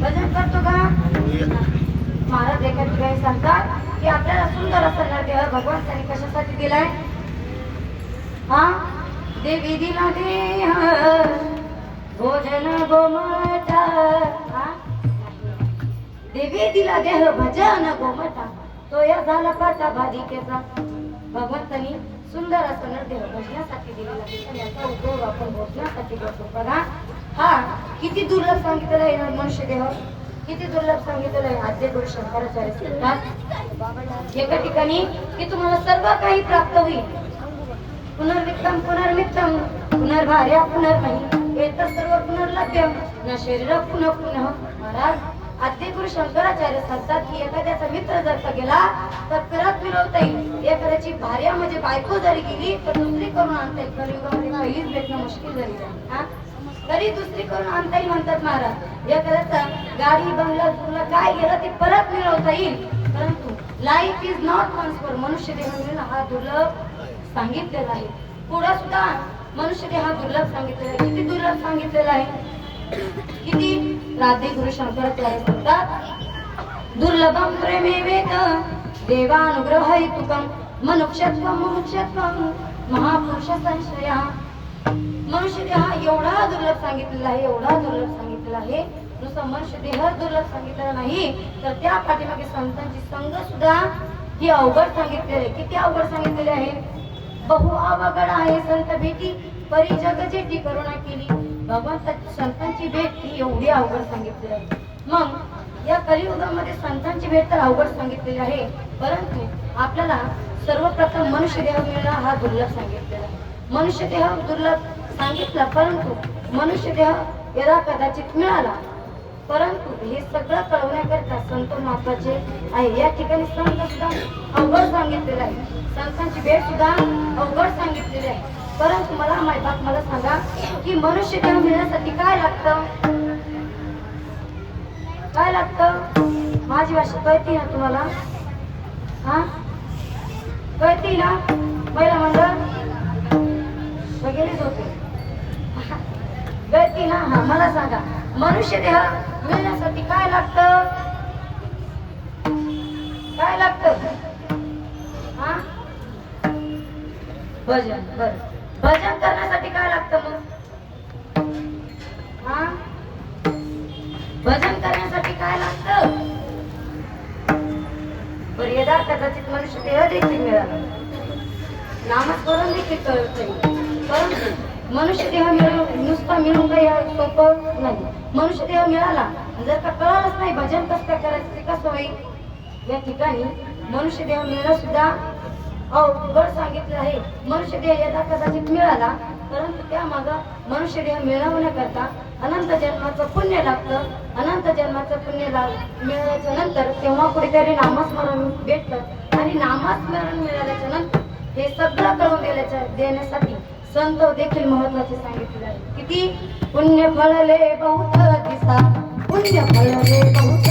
भजन करतो का? महाराज एका ठिकाणी सांगतात की आपल्याला सुंदर असताना देह भगवान भगवंतानी कशासाठी दिलाय हा? देवी दिला देह भोजन गोमटा देवी दिला देह भजन गोमटा तो या झाला पाटा भाधिकेचा भगवंतानी सुंदर असं देह भजनासाठी दिलेला याचा उपयोग आपण भोजनासाठी करतो. बघा. हा किती दुर्लभ सांगितलेलं आहे ना मनुष्य देह? किती दुर्लभ सांगितलेलं आहे आद्य गुरु शंकराचार्य एका ठिकाणी की तुम्हाला सर्व काही प्राप्त होईल. पुनर्वित्तम पुनर्मित्तम पुनर्भार्या पुनर्मही येत सर्व पुनर्लभ्यम न शरीर पुनः पुनः. महाराज आद्य गुरु शंकराचार्य सांगतात की एखाद्याचा मित्र जर का गेला तर परत मिळवता येईल एखाद्याची भार्या म्हणजे बायको जरी गेली तर दुसरी करून आणता. येईल कलियुगामध्ये काहीच भेटणं मुश्किल झाली तरी दुसरी करून आणता येईल म्हणतात महाराज. एखाद्याचा गाडी बंगला तुला काय गेलं ते परत मिळवता येईल. परंतु लाईफ इज नॉट ट्रान्सफर मनुष्य देह मिळणं हा दुर्लभ सांगितलेला आहे. पुढं सुद्धा मनुष्य देह हा दुर्लभ सांगितलेला आहे. किती दुर्लभ सांगितलेला आहे? किती? राधे गुरु शंकराचार्य म्हणतात दुर्लभम प्रेमे वेद देवानुग्रह तुकम मनुष्यत्व मनुष्यत्व महापुरुष संशया मनुष्य देह हा एवढा दुर्लभ सांगितलेला आहे एवढा दुर्लभ सांगितलेला आहे. नुसतं मनुष्य देह दुर्लभ सांगितलेला नाही तर त्या पाठीमागे संतांची संघ सुद्धा ही अवघड सांगितलेली आहे. किती अवघड सांगितलेली आहे? बहु अवघड आहे संत भेटी परी जग जेटी करुणा केली. भगवंताची संतांची भेट ही एवढी अवघड सांगितलेली आहे. मग या कलियुगामध्ये संतांची भेट तर अवघड सांगितलेली आहे परंतु आपल्याला सर्वप्रथम मनुष्य देह मिळणं हा दुर्लभ सांगितलेला आहे. मनुष्य देह दुर्लभ सांगितला परंतु मनुष्य देह यदा कदाचित मिळाला परंतु हे सगळं कळवण्याकरता संत महत्त्वाचे आहे. या ठिकाणी संत सुद्धा अवघड सांगितलेलं आहे. संतांची भेट सुद्धा अवघड सांगितलेली आहे. परंतु मला माय मला सांगा की मनुष्य देह मिळण्यासाठी काय लागतं? काय लागतं? माझी भाषा कळती ना तुम्हाला? हा? कळती ना पहिला मंडळ? वगैरेच होते. कळते हा मला सांगा मनुष्य देह मिळण्यासाठी काय लागतं? काय लागतं? हा? भजन बर. भजन करण्यासाठी काय लागतं मग? हा? भजन करण्यासाठी काय लागतं? बरं यदा कदाचित मनुष्य देह देखील मिळाला. नामस्मरण देखील कळत नाही. परंतु मनुष्य देह मिळून नुसता मिळून काही सोपं नाही. मनुष्य देह मिळाला जर का कळालंच नाही भजन कसं काय करायचं ते कसं होईल? या ठिकाणी मनुष्य देह मिळणं सुद्धा अवघड सांगितलं आहे. मनुष्य देह यदा कदाचित मिळाला परंतु त्यामाग मनुष्य देह मिळवण्याकरता अनंत जन्माचं पुण्य लागतं. अनंत जन्माचं पुण्य लाग मिळाल्याच्या नंतर तेव्हा कुठेतरी नामस्मरण भेटतं. आणि नामस्मरण मिळाल्याच्या नंतर हे सगळं करून दिल्याच्या देण्यासाठी संत देखील महत्त्वाचे सांगितले आहे. किती पुण्य फळले बहुत दिसा. पुण्य फळले बहुत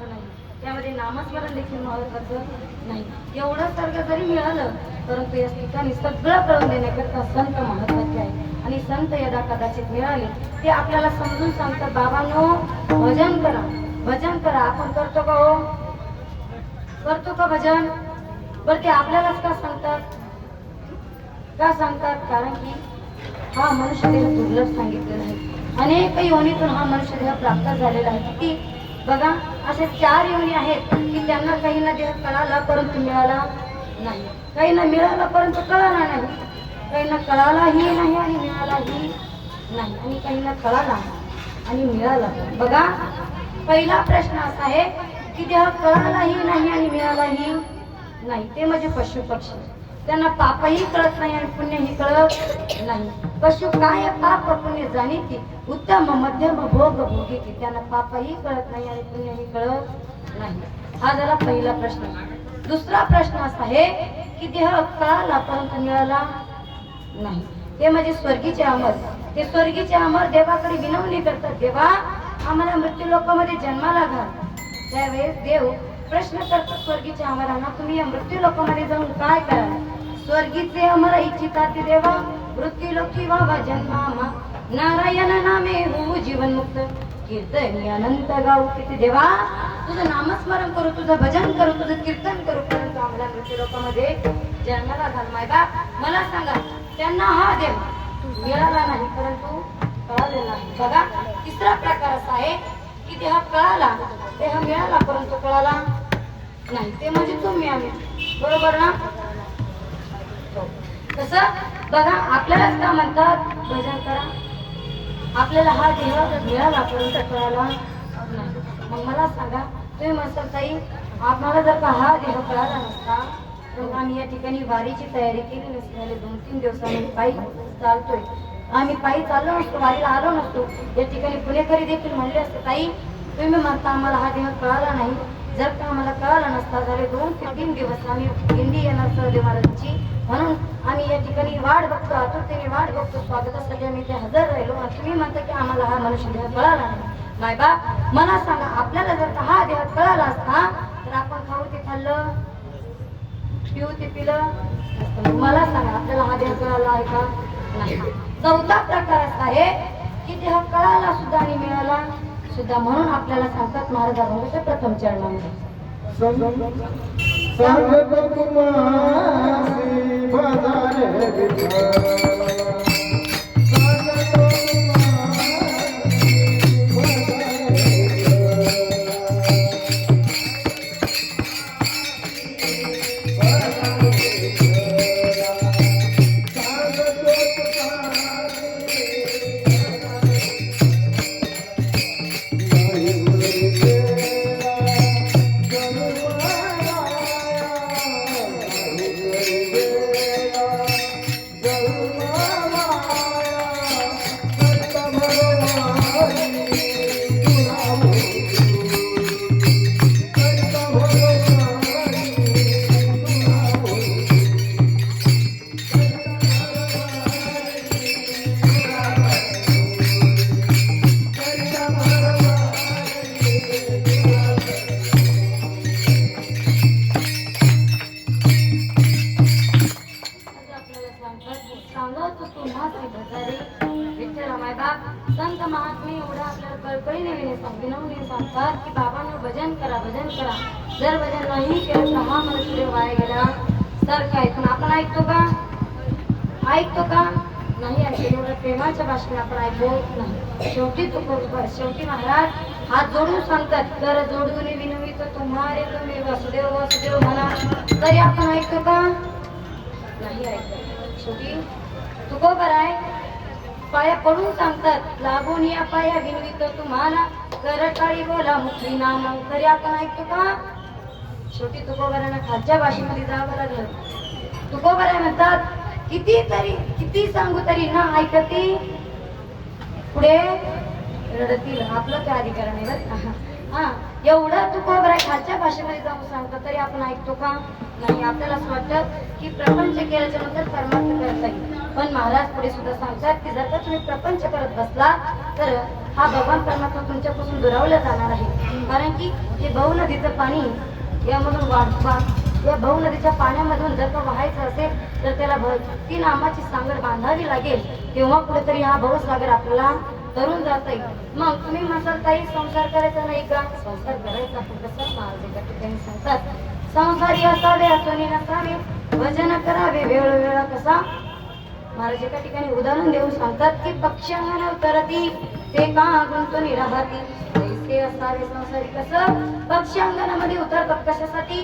नाही. त्यामध्ये नामस्मरण देखील महत्वाचं नाही. एवढं सर्ग जरी मिळालं परंतु या ठिकाणी सगळं कळून देण्याकरता संत महत्त्वाचे आहे आणि संत यदा कदाचित मिळाले ते आपल्याला समजून सांगतात बाबांनो भजन करा. भजन करा. आपण करतो का हो? करतो का भजन? बरं ते आपल्यालाच का सांगतात? का सांगतात? कारण की हा मनुष्य दुर्लभ सांगितलेला आहे. अनेक योनीतून हा मनुष्य देह प्राप्त झालेला आहे. किती बघा असे चार योनी आहेत की त्यांना काही ना देह कळाला परंतु मिळाला नाही. काही ना मिळाला परंतु कळाला नाही. काही ना कळालाही नाही आणि मिळालाही नाही. आणि काही ना कळाला आणि मिळाला बघा पहिला प्रश्न असा आहे की देह कळालाही नाही आणि मिळालाही नाही. ते म्हणजे पशु पक्षी त्यांना पापही कळत नाही आणि पुण्यही कळत नाही. पशु काय पाप पुण्य जाणीती. उत्तम मध्यम भोग भोगीती. त्यांना पापही कळत नाही आणि पुण्यही कळत नाही. हा झाला पहिला प्रश्न. दुसरा प्रश्न असा आहे की देह कळाला परंतु मिळाला नाही. ते म्हणजे स्वर्गीचे अमर. ते स्वर्गीचे अमर देवाकडे विनवणी करतात. देवा आम्हाला मृत्यू लोकांमध्ये जन्माला घाल. त्यावेळेस देव प्रश्न करतो स्वर्गीच्या अमरांना तुम्ही या मृत्यू लोकांमध्ये जाऊन काय कराल? स्वर्गीचे अमर इच्छितात देवा मृत्यू लोकी व्हावा जन्मामा. नारायण नामे हो जीवन मुक्त कीर्तन अनंत गाऊ किती देवा. तुझं नामस्मरण करू तुझं भजन करू तुझं कीर्तन करू परंतु आम्हाला मृत्यू लोकांमध्ये जन्माला घाल मायबा मला सांगा त्यांना हा देव मिळाला नाही परंतु कळालेला नाही. बघा तिसरा प्रकार असा आहे की देह कळाला देह मिळाला परंतु कळाला नाही. ते म्हणजे तुम्ही आम्ही. बरोबर ना? कसं बघा आपल्यालाच का म्हणतात भजन करा. आपल्याला हा देह मिळाला परंतु कळाला नाही. मग मला सांगा तुम्ही म्हणतात ताई आम्हाला जर का हा देह कळाला नसता तर आम्ही या ठिकाणी वारीची तयारी केली नसल्याने म्हणजे दोन तीन दिवसांनी पायी चालतोय. आम्ही पायी चाललो नसतो वारीला आलो नसतो. या ठिकाणी पुणेकरी देखील म्हणले असते ताई तुम्ही म्हणता आम्हाला हा देह कळाला नाही जर का आम्हाला कळलं नसता झाले दोन ते तीन दिवस आम्ही दिंडी येणार सहदेव महाराजांची. म्हणून आम्ही या ठिकाणी वाट बघतो आतुरतेने वाट बघतो स्वागतासाठी आम्ही ते हजर राहिलो. आणि तुम्ही म्हणता की आम्हाला हा मनुष्य देह कळाला नाही. मायबा मला सांगा आपल्याला जर का हा देह कळाला असता तर आपण खाऊ ते खाल्लं पिऊ ते पिलं. मला सांगा आपल्याला हा देह कळाला आहे का? नाही. चौथा प्रकार असा आहे की देह कळाला सुद्धा आणि मिळाला. सुद्धा म्हणून आपल्याला सांगतात महाराज अभंगाच्या प्रथम चरणामध्ये. महात्म्य एवढं आपल्याला कळकळीने विनय विनवणी सांगतात की बाबांनो भजन करा भजन करा. जर भजन नाही केलं तर हा मनुष्य वाया गेला. तर काय आपण ऐकतो का? ऐकतो का? नाही ऐकतो एवढं प्रेमाच्या भाषेने आपण ऐकत नाही. शेवटी तो बरोबर शेवटी महाराज हात जोडून सांगतात. तर जोडून विनवित तुम्हारे तुम्ही वसुदेव वसुदेव म्हणा. तरी आपण ऐकतो का? नाही ऐकतो. शेवटी तू को कराय पाया पडून सांगतात लागून या पाया विनवित तुम्हाला. करटाळी बोला मुखी नाम तरी आपण ऐकतो का? शेवटी तुकोबऱ्यांना खालच्या भाषेमध्ये जावं लागलं. तुकोबऱ्या म्हणतात किती तरी किती सांगू तरी ना ऐकती. पुढे रडतील आपलं काय अधिकार नाही बरं हा एवढं तुकोबऱ्या खालच्या भाषेमध्ये जाऊन सांगतो तरी आपण ऐकतो का? नाही आपल्याला असं वाटतं की प्रपंच केल्याच्यानंतर परमार्थ करता येईल. पण महाराज पुढे सुद्धा सांगतात की जर का तुम्ही प्रपंच करत बसला तर हा भगवान परमात्मा तुमच्यापासून दुरावला जाणार आहे. कारण की हे बहु नदीचं पाणी यामधून वाढवा या भाऊ नदीच्या पाण्यामधून जर का व्हायचं असेल तर त्याला भक्ती नामाची सांगड बांधावी लागेल. तेव्हा कुठेतरी हा भाऊसागर आपल्याला तरुण जात येईल मग तुम्ही म्हणाल काही संसार करायचा नाही का? संसार करायचा कुठं कसं? महाराज एका ठिकाणी सांगतात. संसारी असावे अतोनी नसावे भजन करावे वेळोवेळा कसा महाराज एका ठिकाणी उदाहरण देऊन सांगतात की पक्ष्यांना करती ते का गुंतून राहती ते असावे संसारी कसं? पक्षांगणामध्ये उतरतात कशासाठी?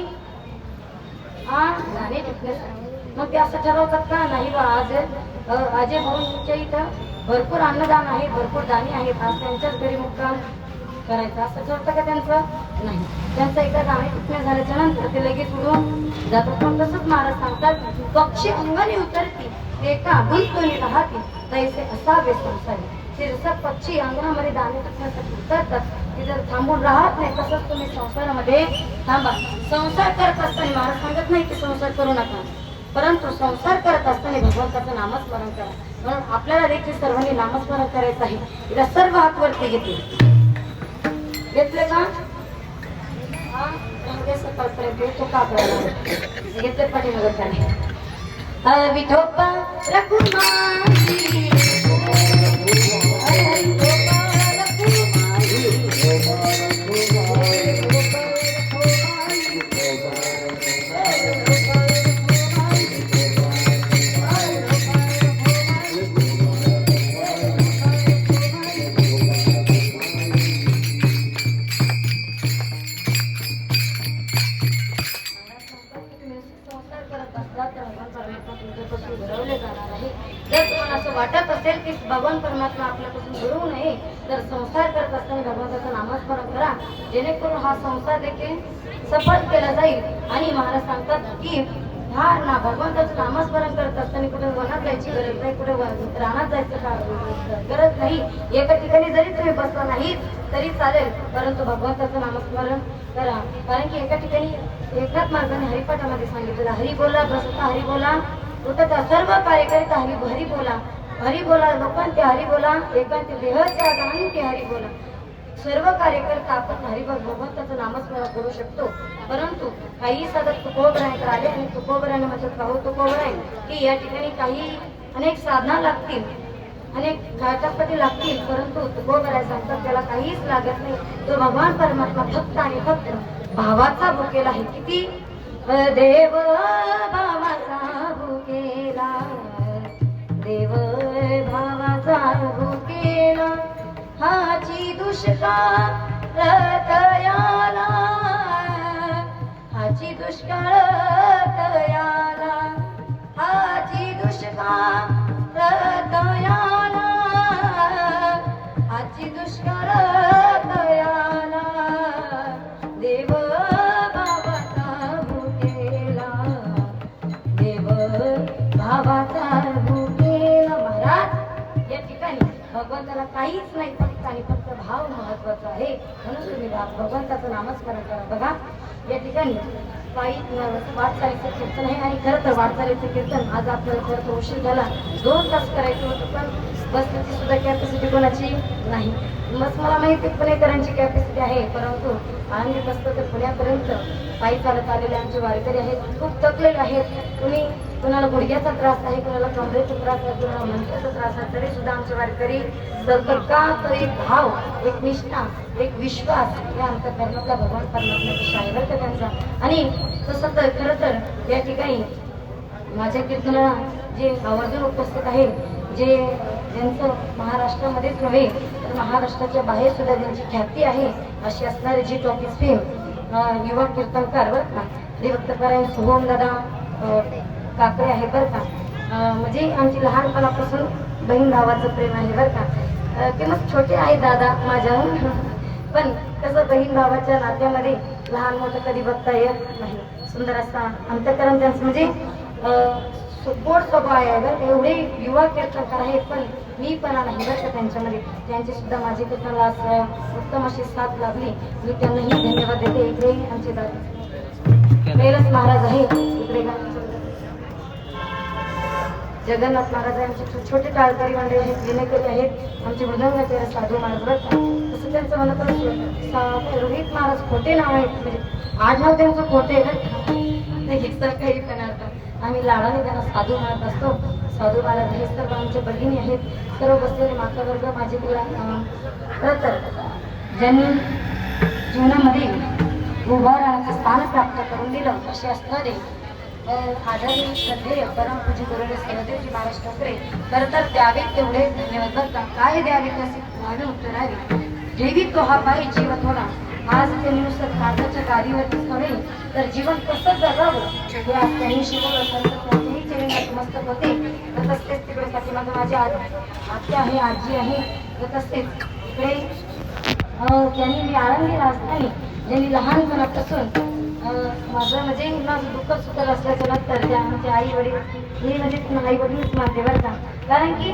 हा गाणे टिकण्यासाठी मग ते असं ठरवतात का? नाही बा आज अजय भाऊंच्या इथं भरपूर अन्नदान आहे भरपूर दाणे आहेत. आज त्यांच्याच घरी मुक्काम करायचं. असं ठरतं का त्यांचं? नाही. त्यांचं एका गाणे टिकण्या झाल्याच्यानंतर ते लगेच उडून जातात. पण तसंच महाराज सांगतात पक्षी अंगाने उतरती. ते का गुंतवणी राहते तैसे असावे संसारी. ते जसं पक्षी अंगणामध्ये दाणे टाकण्यासाठी उतरतात ते थांबून राहत नाही तसंच तुम्ही संसारामध्ये थांबा. संसार करत असताना महाराज सांगत नाही की संसार करू नका. परंतु संसार करत असताना भगवंताचं नामस्मरण करा. म्हणून आपल्याला देखील सर्वांनी नामस्मरण करायचं आहे. तिला सर्व हात वरती घेतले घेतले का? हा? सकाळपर्यंत तो का करायला घेतले पाठीमागं त्याने विठोबा रघुमाई संसार संसार देखील सफल केला जाईल. आणि महाराज सांगतात की हा ना भगवंताचं नामस्मरण करत असताना कुठे वनात जायची गरज नाही कुठे रानात जायचं का? गरज नाही. एका ठिकाणी जरी तुम्ही बसला नाही तरी चालेल. परंतु भगवंताचं नामस्मरण करा. कारण की एका ठिकाणी एकाच मार्गाने हरिपाठामध्ये सांगितलेलं हरी बोला बसता हरी बोला उठता सर्व कार्यकरिता हरी हरी बोला. हरी बोला लोकांचे हरी बोला एकांचे देहच्या गाणीचे हरी बोला. सर्व कार्यकर्ता आपण हरी भगवंताचं नामस्मरण करू शकतो. परंतु काही साधक तुकोबरायकडे आले आणि तुकोबराने म्हणतात भाऊ तुकोबराय की या ठिकाणी काही अनेक साधना लागतील अनेक घाटापती लागतील परंतु तुकोबराय सांगतात त्याला काहीच लागत नाही. तो भगवान परमात्मा फक्त आणि फक्त भावाचा भुकेला आहे. किती? देव भावाचा भुकेला. देव भावाचा भुकेला. हाची दुष्काळ तयाला हाची दुष्काळ तयाला हाची दुष्काळ तयाला हाची दुष्काळ करा बघा. या ठिकाणी पायी वाटचालीचं कीर्तन आहे आणि खरं तर वाटचालीचं कीर्तन. आज आपल्याला खरं तर उशीर झाला. दोन तास करायचं होतं पण बसण्याची सुद्धा कॅपॅसिटी कोणाची नाही. बस मला माहिती पुणेकरांची कॅपॅसिटी आहे परंतु आम्ही बसतो तर पुण्यापर्यंत पायी चालत आलेले आमचे वारकरी आहेत. खूप थकलेले आहेत. कुणी कुणाला गुडघ्याचा त्रास आहे कुणाला कमरेचा त्रास आहे कुणाला मनक्याचा त्रास आहे तरी सुद्धा आमचे वारकरी सतत का तो एक भाव एक निष्ठा एक विश्वास या अंतकरणातला भगवान परमात्म्याची शाळेवर का त्यांचा. आणि तसं तर खरं तर या ठिकाणी माझ्या कीर्तनाला जे आवर्जून उपस्थित आहे जे ज्यांचं महाराष्ट्रामध्येच नव्हे तर महाराष्ट्राच्या बाहेर सुद्धा ज्यांची ख्याती आहे अशी असणारे जी टॉकीज फेम युवा कीर्तनकार बरं का देवक्तकार शुभम दादा काकडे आहे बरं का. म्हणजे आमची लहानपणापासून बहीण भावाचं प्रेम आहे बरं का. किंवा छोटे आहे दादा माझ्या पण कसं बहीण भावाच्या नात्यामध्ये लहान मोठं कधी बघता येत नाही. सुंदर असा अंतकरण त्यांचं म्हणजे गोड स्वभाव आहे बरं. एवढे युवा कीर्तनकार आहेत पण मी पण नाही बरं का त्यांच्यामध्ये. त्यांची सुद्धा माझी कीर्तनाला उत्तम अशी साथ लाभली. मी त्यांनाही धन्यवाद देते. इकडे आमचे दादा. महाराज आहे. इकडे जगन्नाथ महाराज आमचे छोटे टाळकरी मंडळी विनेकरी आहेत आमचे मृदंगाचे साधू महाराज तसं त्यांचं म्हणत असतं सा- रोहित महाराज खोटे नाव आहेत. म्हणजे आडनाव त्यांचं खोटे बरं का? काही पण अर्थ. आम्ही लाडाने त्यांना साधू म्हणत असतो. साधू महाराज हे सर्व आमच्या भगिनी आहेत. सर्व बसलेले माता वर्ग माझे मुला खरं तर ज्यांनी जीवनामध्ये उभा राहण्याचं स्थान प्राप्त करून दिलं असे असणारे आदरणीय श्रद्धेय परमपूज्य गुरुदेव सहदेवजी महाराज ठाकरे. खरं तर द्यावे तेवढे धन्यवाद बरं काय द्यावे त्याचे? नावे उत्तरावे. देवी तो हा पायी जीव थोडा. आज ते नुसतं कागदाच्या गाडीवरतीच नव्हे तर जीवन कसं जगावं? हे आज त्यांनी शिकवलं. संत कोणतेही चरणात मस्तक होते तर तसेच तिकडे पाठीमागं माझी आज आत्या आहे आजी आहे. तर तसेच इकडे त्यांनी मी आळंदीला असताना ज्यांनी लहानपणापासून अं, माझं म्हणजे माझं दुःख सुखर असल्याचं नंतर त्या म्हणजे आई वडील मी म्हणजे आई वडीलच मानते बरं का. कारण की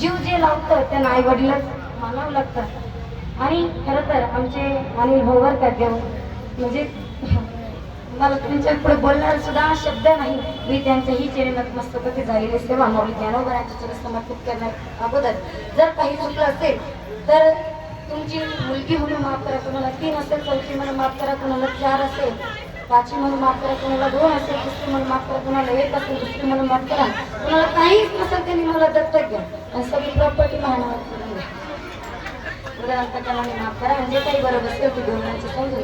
जीव जे लावतं त्यांना आई वडीलच मानावं लागतं. आणि खरं तर आमचे अनिल भोवर का देव म्हणजे मला तुमच्यापुढे बोलणार सुद्धा शब्द नाही. मी त्यांच्याही चेहरे नतमस्तपती झालेली सेवा माऊली ज्ञानोबरांच्या चरित्र समर्पित करण्या अगोदर. जर काही चुकलं असेल तर तुमची मुलगी म्हणून माफ करा. कोणाला तीन असेल चौथी म्हणून माफ करा. कोणाला चार असेल पाचवी म्हणून माफ करा. कोणाला दोन असेल तिसरी म्हणून माफ करा. कोणाला एक असेल दुसरी म्हणून माफ करा. कोणाला काहीच नसेल त्यांनी मला दत्तक घ्या. आणि सगळी प्रॉपर्टी मानावर करून द्या माफ करा. म्हणजे काही बरोबर असेल तू धोरणाची समजून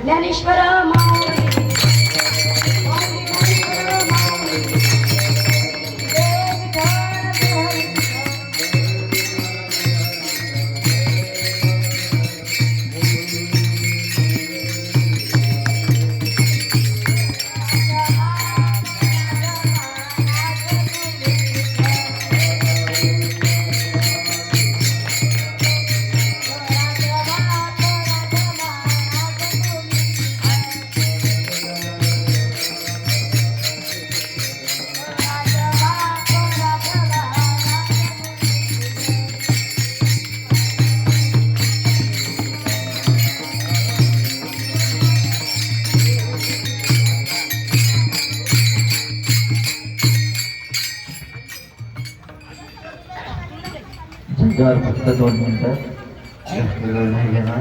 ज्ञानेश्वर माऊली. ज्ञानेश्वर फक्त दोन मिनिटं. जास्त वेळ नाही. घेणार